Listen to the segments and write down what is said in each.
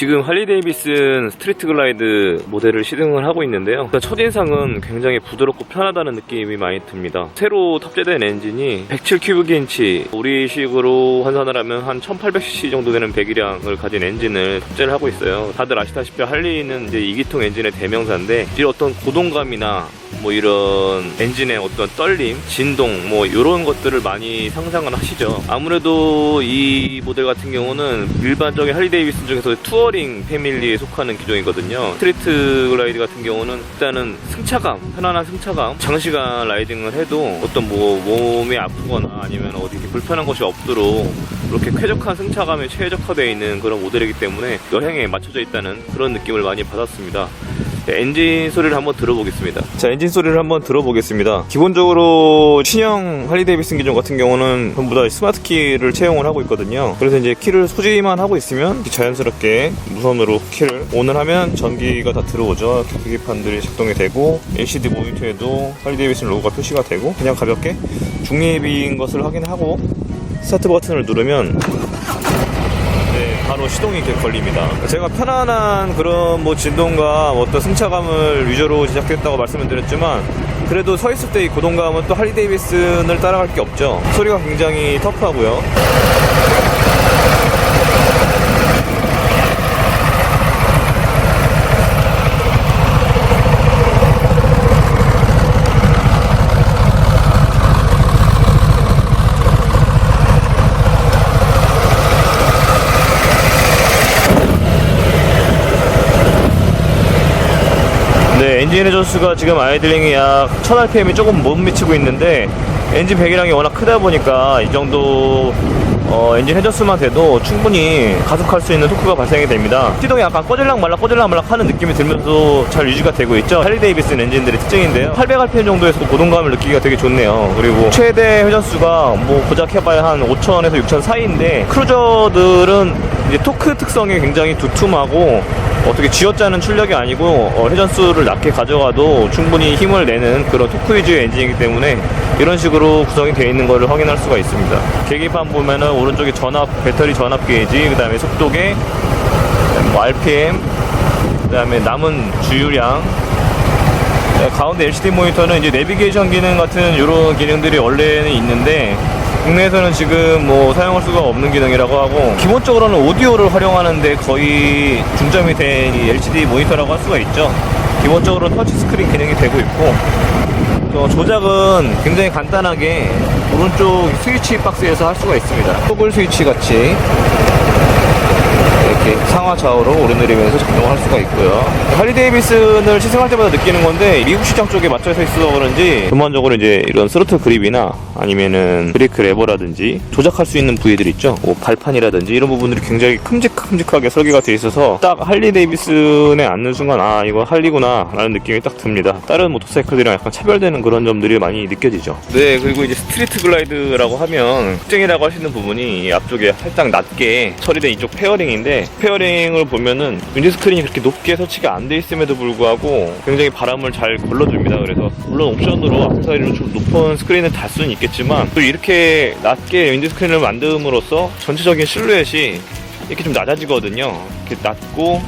지금 할리 데이비슨 스트리트 글라이드 모델을 시승을 하고 있는데요. 일단 첫인상은 굉장히 부드럽고 편하다는 느낌이 많이 듭니다. 새로 탑재된 엔진이 107큐브인치 우리식으로 환산을 하면 한 1800cc 정도 되는 배기량을 가진 엔진을 탑재를 하고 있어요. 다들 아시다시피 할리는 이제 2기통 엔진의 대명사인데 이 어떤 고동감이나 뭐 이런 엔진의 어떤 떨림, 진동 뭐 이런 것들을 많이 상상을 하시죠. 아무래도 이 모델 같은 경우는 일반적인 할리 데이비슨 중에서 투어링 패밀리에 속하는 기종이거든요. 스트리트 글라이드 같은 경우는 일단은 승차감, 편안한 승차감, 장시간 라이딩을 해도 어떤 뭐 몸이 아프거나 아니면 어디 불편한 것이 없도록 이렇게 쾌적한 승차감에 최적화되어 있는 그런 모델이기 때문에 여행에 맞춰져 있다는 그런 느낌을 많이 받았습니다. 네, 엔진 소리를 한번 들어보겠습니다. 자, 엔진 소리를 한번 들어보겠습니다. 기본적으로 신형 할리 데이비슨 기종 같은 경우는 전부 다 스마트 키를 채용을 하고 있거든요. 그래서 이제 키를 소지만 하고 있으면 자연스럽게 무선으로 키를 온을 하면 전기가 다 들어오죠. 계기판들이 작동이 되고 LCD 모니터에도 할리 데이비슨 로고가 표시가 되고 그냥 가볍게 중립인 것을 확인하고 스타트 버튼을 누르면 네, 바로 시동이 이렇게 걸립니다. 제가 편안한 그런 뭐 진동과 어떤 승차감을 위주로 제작했다고 말씀을 드렸지만 그래도 서 있을 때 이 고동감은 또 할리 데이비슨을 따라갈 게 없죠. 소리가 굉장히 터프하고요. 네, 엔진 회전수가 지금 아이들링이 약 1000rpm이 조금 못 미치고 있는데 엔진 배기량이 워낙 크다 보니까 이 정도 어, 엔진 회전수만 돼도 충분히 가속할 수 있는 토크가 발생이 됩니다. 시동이 약간 꺼질락 말락 꺼질락 말락 하는 느낌이 들면서 잘 유지가 되고 있죠. 할리 데이비슨 엔진들의 특징인데요. 800rpm 정도에서 고동감을 느끼기가 되게 좋네요. 그리고 최대 회전수가 뭐 고작 해봐야 한 5000에서 6000 사이인데 크루저들은 이제 토크 특성이 굉장히 두툼하고 어떻게 쥐어짜는 출력이 아니고 어, 회전수를 낮게 가져가도 충분히 힘을 내는 그런 토크 위주의 엔진이기 때문에 이런 식으로 구성이 되어 있는 것을 확인할 수가 있습니다. 계기판 보면은 오른쪽에 전압, 배터리 전압 게이지, 그 다음에 속도계, 뭐 RPM, 그 다음에 남은 주유량, 네, 가운데 LCD 모니터는 이제 내비게이션 기능 같은 이런 기능들이 원래는 있는데 국내에서는 지금 뭐 사용할 수가 없는 기능이라고 하고 기본적으로는 오디오를 활용하는데 거의 중점이 된이 LCD 모니터라고 할 수가 있죠. 기본적으로는 터치 스크린 기능이 되고 있고 어, 조작은 굉장히 간단하게 오른쪽 스위치 박스에서 할 수가 있습니다. 토글 스위치 같이 이렇게 상하 좌우로 오르내리면서 작동을 할 수가 있고요. 할리 데이비슨을 시승할 때마다 느끼는 건데 미국 시장 쪽에 맞춰서 있어서 그런지 전반적으로 이제 이런 스로틀 그립이나 아니면은 브레이크 레버라든지 조작할 수 있는 부위들 있죠. 뭐 발판이라든지 이런 부분들이 굉장히 큼직큼직하게 설계가 돼 있어서 딱 할리 데이비슨에 앉는 순간 아 이거 할리구나 라는 느낌이 딱 듭니다. 다른 모터사이클들이랑 약간 차별되는 그런 점들이 많이 느껴지죠. 네 그리고 이제 스트리트 글라이드라고 하면 특징이라고 할 수 있는 부분이 이 앞쪽에 살짝 낮게 처리된 이쪽 페어링인데 페어링을 보면은 윈드스크린이 그렇게 높게 설치가 안 돼 있음에도 불구하고 굉장히 바람을 잘 걸러줍니다. 그래서 물론 옵션으로 악세사리로 좀 높은 스크린을 달 수는 있겠지만 또 이렇게 낮게 윈드스크린을 만듦으로써 전체적인 실루엣이 이렇게 좀 낮아지거든요. 이렇게 낮고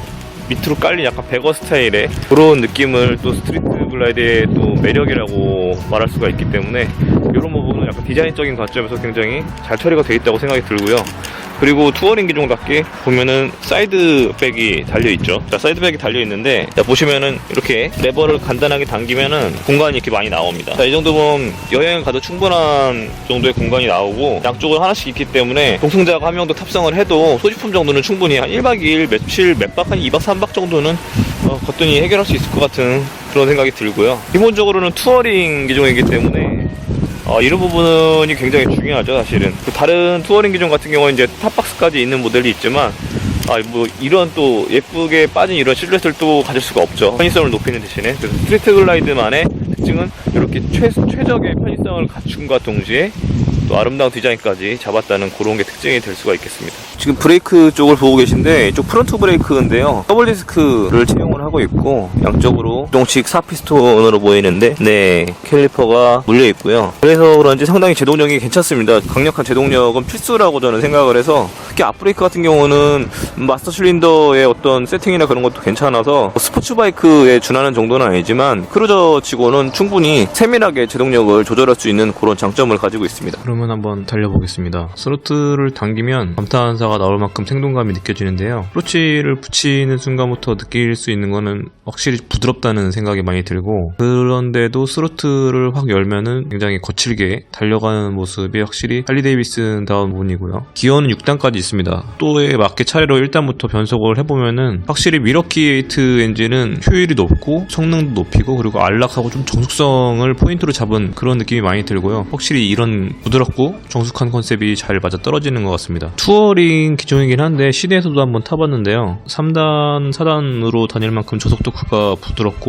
밑으로 깔린 약간 베거 스타일의 그런 느낌을 또 스트리트 글라이드의 또 매력이라고 말할 수가 있기 때문에 이런 부분은 약간 디자인적인 관점에서 굉장히 잘 처리가 되어 있다고 생각이 들고요. 그리고 투어링 기종답게 보면은 사이드백이 달려있죠. 자, 사이드백이 달려있는데, 자, 보시면은 이렇게 레버를 간단하게 당기면은 공간이 이렇게 많이 나옵니다. 자, 이 정도면 여행 가도 충분한 정도의 공간이 나오고, 양쪽으로 하나씩 있기 때문에 동승자가 한 명도 탑승을 해도 소지품 정도는 충분히 한 1박 2일, 며칠, 몇 박, 한 2박, 3박 정도는 어, 거뜬히 해결할 수 있을 것 같은 그런 생각이 들고요. 기본적으로는 투어링 기종이기 때문에 어, 이런 부분이 굉장히 중요하죠, 사실은. 그 다른 투어링 기종 같은 경우는 이제 탑박스까지 있는 모델이 있지만, 아, 뭐, 이런 또 예쁘게 빠진 이런 실루엣을 또 가질 수가 없죠. 편의성을 높이는 대신에. 그래서 스트리트 글라이드만의 특징은 이렇게 최, 최적의 편의성을 갖춘과 동시에 또 아름다운 디자인까지 잡았다는 그런 게 특징이 될 수가 있겠습니다. 지금 브레이크 쪽을 보고 계신데 이쪽 프론트 브레이크인데요. 더블 디스크를 채용을 하고 있고 양쪽으로 있고 동식 4피스톤으로 보이는데 네 캘리퍼가 물려 있고요. 그래서 그런지 상당히 제동력이 괜찮습니다. 강력한 제동력은 필수라고 저는 생각을 해서 특히 앞브레이크 같은 경우는 마스터 실린더의 어떤 세팅이나 그런 것도 괜찮아서 스포츠 바이크에 준하는 정도는 아니지만 크루저 치고는 충분히 세밀하게 제동력을 조절할 수 있는 그런 장점을 가지고 있습니다. 그러면 한번 달려보겠습니다. 스로틀을 당기면 감탄사가 나올 만큼 생동감이 느껴지는데요. 크로치를 붙이는 순간부터 느낄 수 있는 거는 확실히 부드럽다는 생각이 많이 들고 그런데도 스로틀을 확 열면은 굉장히 거칠게 달려가는 모습이 확실히 할리 데이비슨 다운 부분이고요. 기어는 6단까지 있습니다. 또에 맞게 차례로 1단부터 변속을 해보면은 확실히 미러키8 엔진은 효율이 높고 성능도 높이고 그리고 안락하고 좀 정숙성을 포인트로 잡은 그런 느낌이 많이 들고요. 확실히 이런 부드럽고 정숙한 컨셉이 잘 맞아 떨어지는 것 같습니다. 투어링 기종이긴 한데 시내에서도 한번 타봤는데요. 3단, 4단으로 다닐 만큼 저속 토크가 부드럽고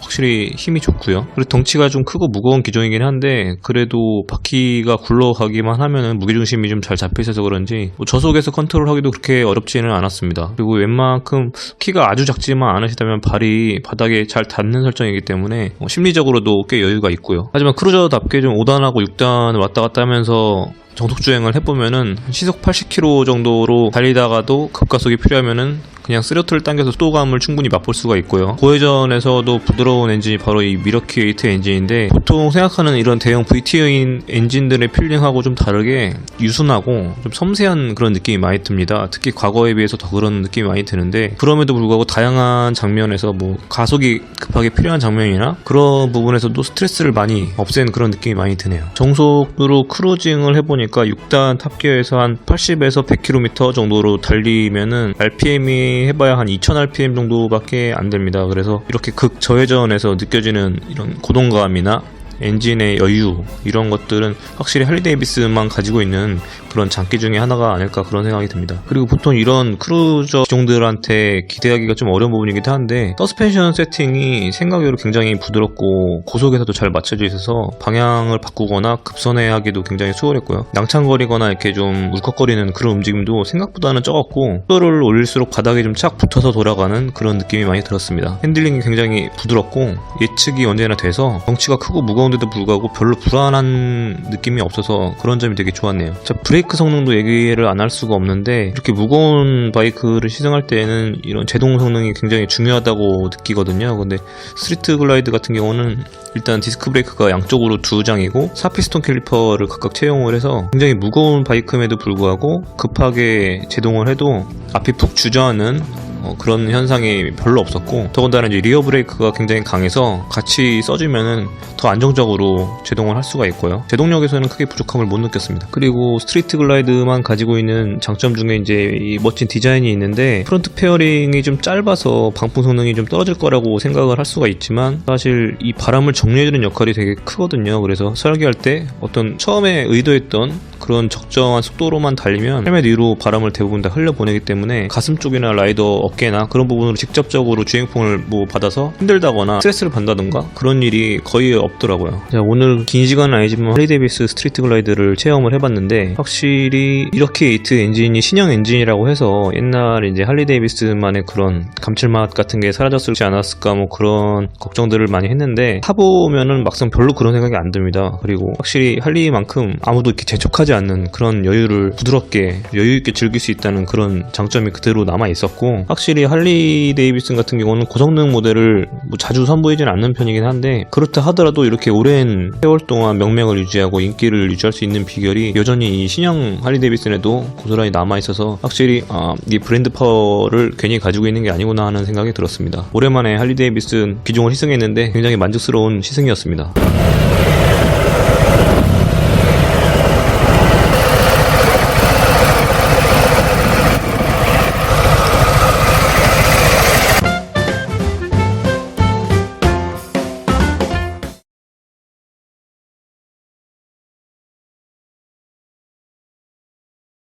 확실히 힘이 좋고요. 그리고 덩치가 좀 크고 무거운 기종이긴 한데 그래도 바퀴가 굴러가기만 하면은 무게중심이 좀 잘 잡혀 있어서 그런지 뭐 저속에서 컨트롤하기도 그렇게 어렵지는 않았습니다. 그리고 웬만큼 키가 아주 작지만 않으시다면 발이 바닥에 잘 닿는 설정이기 때문에 어, 심리적으로도 꽤 여유가 있고요. 하지만 크루저답게 좀 5단하고 6단을 왔다 갔다 하면서 정속 주행을 해보면은 시속 80km 정도로 달리다가도 급가속이 필요하면은 그냥 스로틀을 당겨서 속도감을 충분히 맛볼 수가 있고요. 고회전에서도 부드러운 엔진이 바로 이 미러키 8 엔진인데 보통 생각하는 이런 대형 VT인 엔진들의 필링하고 좀 다르게 유순하고 좀 섬세한 그런 느낌이 많이 듭니다. 특히 과거에 비해서 더 그런 느낌이 많이 드는데 그럼에도 불구하고 다양한 장면에서 뭐 가속이 급하게 필요한 장면이나 그런 부분에서도 스트레스를 많이 없앤 그런 느낌이 많이 드네요. 정속으로 크루징을 해보니까 6단 탑기어에서 한 80에서 100km 정도로 달리면은 RPM이 해봐야 한 2000rpm 정도밖에 안 됩니다. 그래서 이렇게 극 저회전에서 느껴지는 이런 고동감이나 엔진의 여유 이런 것들은 확실히 할리 데이비스만 가지고 있는 그런 장기 중에 하나가 아닐까 그런 생각이 듭니다. 그리고 보통 이런 크루저 기종들한테 기대하기가 좀 어려운 부분이기도 한데 서스펜션 세팅이 생각외로 굉장히 부드럽고 고속에서도 잘 맞춰져 있어서 방향을 바꾸거나 급선회하기도 굉장히 수월했고요. 낭창거리거나 이렇게 좀 울컥거리는 그런 움직임도 생각보다는 적었고 속도를 올릴수록 바닥에 좀 착 붙어서 돌아가는 그런 느낌이 많이 들었습니다. 핸들링이 굉장히 부드럽고 예측이 언제나 돼서 덩치가 크고 무거운 데도 불구하고 별로 불안한 느낌이 없어서 그런 점이 되게 좋았네요. 자, 브레이크 성능도 얘기를 안 할 수가 없는데 이렇게 무거운 바이크를 시승할 때에는 이런 제동 성능이 굉장히 중요하다고 느끼거든요. 근데 스트리트 글라이드 같은 경우는 일단 디스크 브레이크가 양쪽으로 두 장이고 4피스톤 캘리퍼를 각각 채용을 해서 굉장히 무거운 바이크임에도 불구하고 급하게 제동을 해도 앞이 푹 주저하는 어, 그런 현상이 별로 없었고 더군다나 이제 리어 브레이크가 굉장히 강해서 같이 써주면은 더 안정적으로 제동을 할 수가 있고요. 제동력에서는 크게 부족함을 못 느꼈습니다. 그리고 스트리트 글라이드만 가지고 있는 장점 중에 이제 이 멋진 디자인이 있는데 프론트 페어링이 좀 짧아서 방풍 성능이 좀 떨어질 거라고 생각을 할 수가 있지만 사실 이 바람을 정리해주는 역할이 되게 크거든요. 그래서 설계할 때 어떤 처음에 의도했던 그런 적정한 속도로만 달리면 헬멧 위로 바람을 대부분 다 흘려보내기 때문에 가슴 쪽이나 라이더 어깨나 그런 부분으로 직접적으로 주행풍을 뭐 받아서 힘들다거나 스트레스를 받는다던가 그런 일이 거의 없더라고요. 자, 오늘 긴 시간은 아니지만 할리 데이비스 스트리트 글라이드를 체험을 해봤는데 확실히 이렇게 에이트 엔진이 신형 엔진이라고 해서 옛날 이제 할리 데이비스만의 그런 감칠맛 같은 게 사라졌을지 않았을까 뭐 그런 걱정들을 많이 했는데 타보면은 막상 별로 그런 생각이 안 듭니다. 그리고 확실히 할리만큼 아무도 이렇게 재촉하지 않는 그런 여유를 부드럽게 여유 있게 즐길 수 있다는 그런 장점이 그대로 남아 있었고 확실히 할리 데이비슨 같은 경우는 고성능 모델을 뭐 자주 선보이진 않는 편이긴 한데 그렇다 하더라도 이렇게 오랜 세월 동안 명맥을 유지하고 인기를 유지할 수 있는 비결이 여전히 이 신형 할리 데이비슨에도 고스란히 남아 있어서 확실히 아, 이 브랜드 파워를 괜히 가지고 있는 게 아니구나 하는 생각이 들었습니다. 오랜만에 할리 데이비슨 기종을 희생했는데 굉장히 만족스러운 시승이었습니다.